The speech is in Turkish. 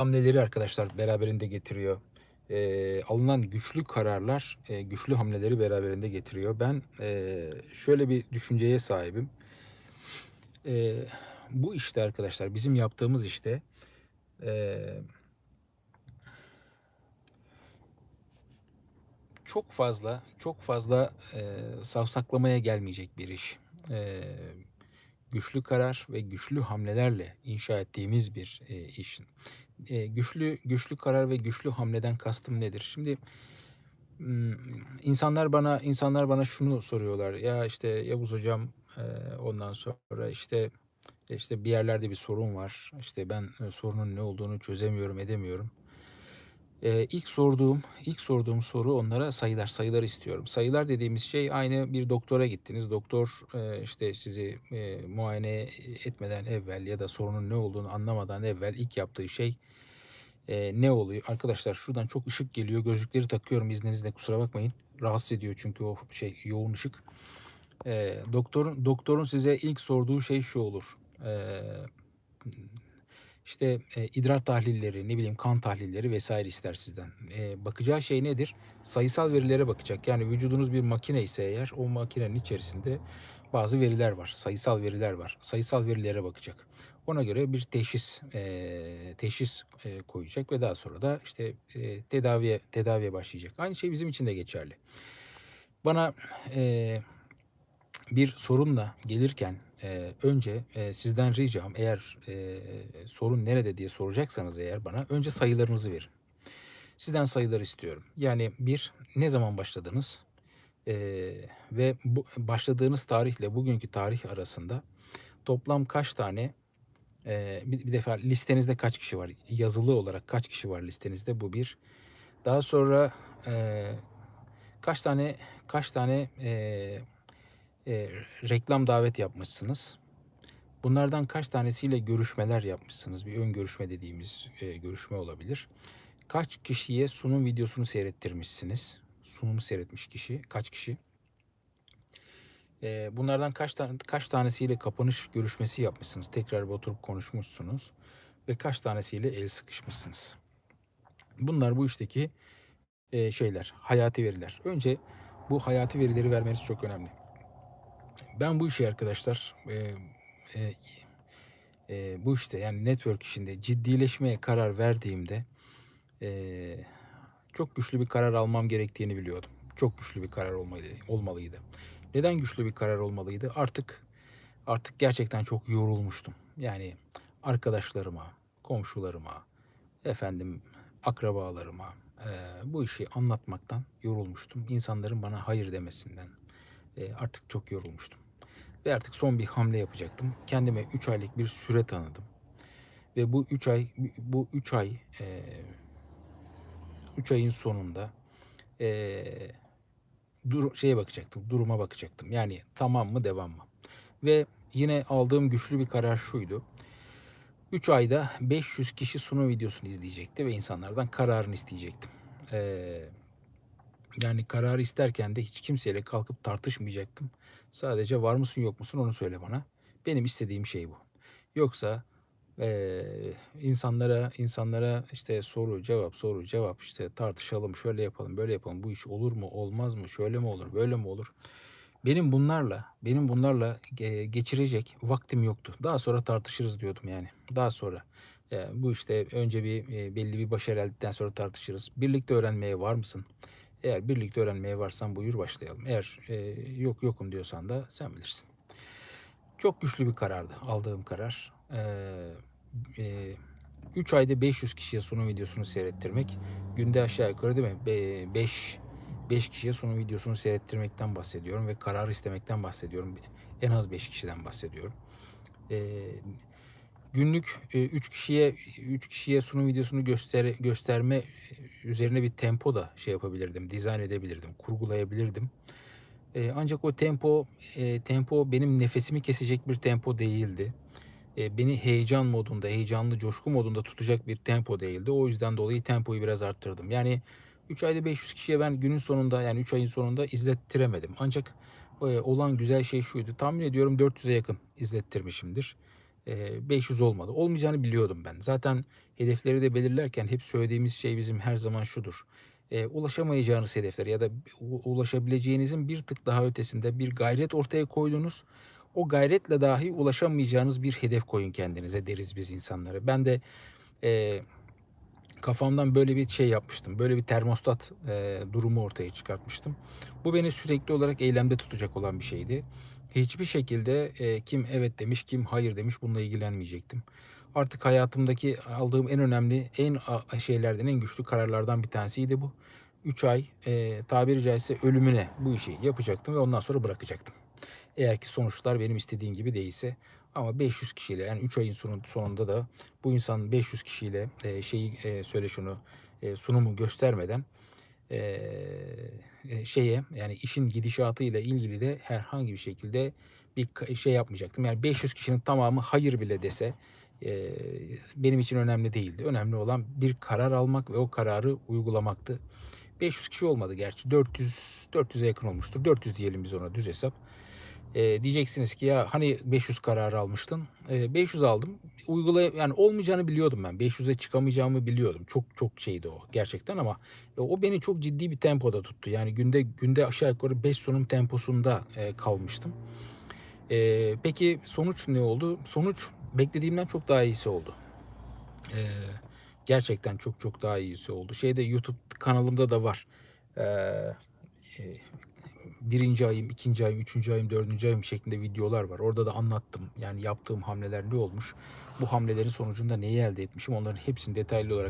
hamleleri arkadaşlar beraberinde getiriyor. Eee, alınan güçlü kararlar, eee, güçlü hamleleri beraberinde getiriyor. Ben, eee, şöyle bir düşünceye sahibim. Eee, bu işte arkadaşlar, bizim yaptığımız işte, eee çok fazla, çok fazla, eee, savsaklamaya gelmeyecek bir iş. Eee, güçlü karar ve güçlü hamlelerle inşa ettiğimiz bir, eee, iş. Eee, güçlü güçlü karar ve güçlü hamleden kastım nedir? Şimdi, insanlar bana insanlar bana şunu soruyorlar: "Ya, işte, Yavuz hocam, eee, ondan sonra, işte, işte, bir yerlerde bir sorun var. İşte, ben, sorunun ne olduğunu çözemiyorum, edemiyorum." Eee, ilk sorduğum ilk sorduğum soru onlara sayılar, sayılar istiyorum. Sayılar dediğimiz şey aynı bir doktora gittiniz. Doktor, eee, işte, sizi, eee, muayene etmeden evvel ya da sorunun ne olduğunu anlamadan evvel ilk yaptığı şey, eee, ne oluyor? Arkadaşlar şuradan çok ışık geliyor. Gözlükleri takıyorum izninizle, kusura bakmayın. Rahatsız ediyor çünkü o şey, yoğun ışık. Eee, doktorun doktorun size ilk sorduğu şey şu olur: Eee, işte, eee, idrar tahlilleri, ne bileyim, kan tahlilleri vs. ister sizden. Eee, bakacağı şey nedir? Sayısal verilere bakacak. Yani vücudunuz bir makine ise eğer o makinenin içerisinde bazı veriler var, sayısal veriler var. Sayısal verilere bakacak. Ona göre bir teşhis, eee, teşhis, eee, koyacak ve daha sonra da, işte, eee, tedaviye tedaviye başlayacak. Aynı şey bizim için de geçerli. Bana, eee, bir sorunla gelirken, eee, önce, eee, sizden ricam eğer, eee, sorun nerede diye soracaksanız eğer bana önce sayılarınızı verin. Sizden sayıları istiyorum. Yani 1 ne zaman başladınız, eee, ve bu başladığınız tarihle bugünkü tarih arasında toplam kaç tane, eee, bir bir defa listenizde kaç kişi var? Yazılı olarak kaç kişi var listenizde? Bu 1. Daha sonra, eee, kaç tane kaç tane, eee, eee, reklam davet yapmışsınız? Bunlardan kaç tanesiyle görüşmeler yapmışsınız? Bir ön görüşme dediğimiz, eee, görüşme olabilir. Kaç kişiye sunum videosunu seyrettirmişsiniz? Sunumu seyretmiş kişi kaç kişi? Eee, bunlardan kaç tan kaç tanesiyle kapanış görüşmesi yapmışsınız? Tekrar bir oturup konuşmuşsunuz ve kaç tanesiyle el sıkışmışsınız? Bunlar bu işteki, eee, şeyler, hayati veriler. Önce bu hayati verileri vermeniz çok önemli. Ben bu işi arkadaşlar, eee, eee, eee, bu işte, yani network işinde ciddileşmeye karar verdiğimde, eee, çok güçlü bir karar almam gerektiğini biliyordum. Çok güçlü bir karar olmalı olmalıydı. Neden güçlü bir karar olmalıydı? Artık artık gerçekten çok yorulmuştum. Yani arkadaşlarıma, komşularıma, efendim, akrabalarıma, eee, bu işi anlatmaktan yorulmuştum. İnsanların bana hayır demesinden, eee, artık çok yorulmuştum ve artık son bir hamle yapacaktım. Kendime 3 aylık bir süre tanıdım ve bu 3 ay bu 3 ay, eee, 3 ayın sonunda, eee, dur şeye bakacaktım, duruma bakacaktım. Yani tamam mı, devam mı? Ve yine aldığım güçlü bir karar şuydu: 3 ayda 500 kişi sunum videosunu izleyecekti ve insanlardan kararını isteyecektim. Eee, yani kararı isterken de hiç kimseyle kalkıp tartışmayacaktım. Sadece var mısın, yok musun onu söyle bana. Benim istediğim şey bu. Yoksa, eee, insanlara insanlara, işte, soru cevap, soru cevap, işte, tartışalım, şöyle yapalım, böyle yapalım, bu iş olur mu, olmaz mı, şöyle mi olur, böyle mi olur? Benim bunlarla benim bunlarla ge geçirecek vaktim yoktu. Daha sonra tartışırız diyordum yani. Daha sonra. Eee, bu işte önce bir, eee, belli bir başarı elde ettikten sonra tartışırız. Birlikte öğrenmeye var mısın? Eğer birlikte öğrenmeye varsan buyur başlayalım. Eğer, eee, yok yokum diyorsan da sen bilirsin. Çok güçlü bir karardı aldığım karar. Eee, eee, 3 ayda 500 kişiye sunum videosunu seyrettirmek, günde aşağı yukarı değil mi, be beş 5 kişiye sunum videosunu seyrettirmekten bahsediyorum ve karar istemekten bahsediyorum. En az 5 kişiden bahsediyorum. Eee, günlük, eee, 3 kişiye 3 kişiye sunum videosunu göstere gösterme üzerine bir tempo da şey yapabilirdim, dizayn edebilirdim, kurgulayabilirdim. Eee, ancak o tempo, eee, tempo benim nefesimi kesecek bir tempo değildi. Eee, beni heyecan modunda, heyecanlı, coşku modunda tutacak bir tempo değildi. O yüzden dolayı tempoyu biraz arttırdım. Yani 3 ayda 500 kişiye ben günün sonunda, yani 3 ayın sonunda izlettiremedim. Ancak, eee, olan güzel şey şuydu: Tahmin ediyorum 400'e yakın izlettirmişimdir. Eee, 500 olmadı. Olmayacağını biliyordum ben. Zaten hedefleri de belirlerken hep söylediğimiz şey bizim her zaman şudur. Eee, ulaşamayacağınız hedefler ya da ulaşabileceğinizin bir tık daha ötesinde bir gayret ortaya koydunuz. O gayretle dahi ulaşamayacağınız bir hedef koyun kendinize deriz biz insanlara. Ben de, eee, kafamdan böyle bir şey yapmıştım. Böyle bir termostat, eee, durumu ortaya çıkartmıştım. Bu beni sürekli olarak eylemde tutacak olan bir şeydi. Hiçbir şekilde, eee, kim evet demiş, kim hayır demiş bununla ilgilenmeyecektim. Artık hayatımdaki aldığım en önemli, en şeylerden, en güçlü kararlardan bir tanesiydi bu. 3 ay, eee, tabiri caizse ölümüne bu işi yapacaktım ve ondan sonra bırakacaktım. Eğer ki sonuçlar benim istediğim gibi değilse ama 500 kişiyle yani 3 ayın sonun sonunda da bu insan 500 kişiyle, eee, şeyi, eee, söyle şunu, eee, sunumu göstermeden, eee, eee, şeye yani işin gidişatıyla ilgili de herhangi bir şekilde bir şey yapmayacaktım. Yani 500 kişinin tamamı hayır bile dese, eee, benim için önemli değildi. Önemli olan bir karar almak ve o kararı uygulamaktı. 500 kişi olmadı gerçi. 400 400'e yakın olmuştur. 400 diyelim biz ona düz hesap. Eee, diyeceksiniz ki ya hani 500 kararı almıştın. Eee, 500 aldım. Uygulaya yani olmayacağını biliyordum ben. 500'e çıkamayacağımı biliyordum. Çok çok şeydi o gerçekten ama e, o beni çok ciddi bir tempoda tuttu. Yani günde günde aşağı yukarı 5 sunum temposunda, eee, kalmıştım. Eee, peki sonuç ne oldu? Sonuç beklediğimden çok daha iyisi oldu. Eee, gerçekten çok çok daha iyisi oldu. Şeyde YouTube kanalımda da var. Eee, 1. ayım, 2. ayım, 3. ayım, 4. ayım şeklinde videolar var. Orada da anlattım. Yani yaptığım hamleler ne olmuş? Bu hamlelerin sonucunda neyi elde etmişim? Onların hepsini detaylı olarak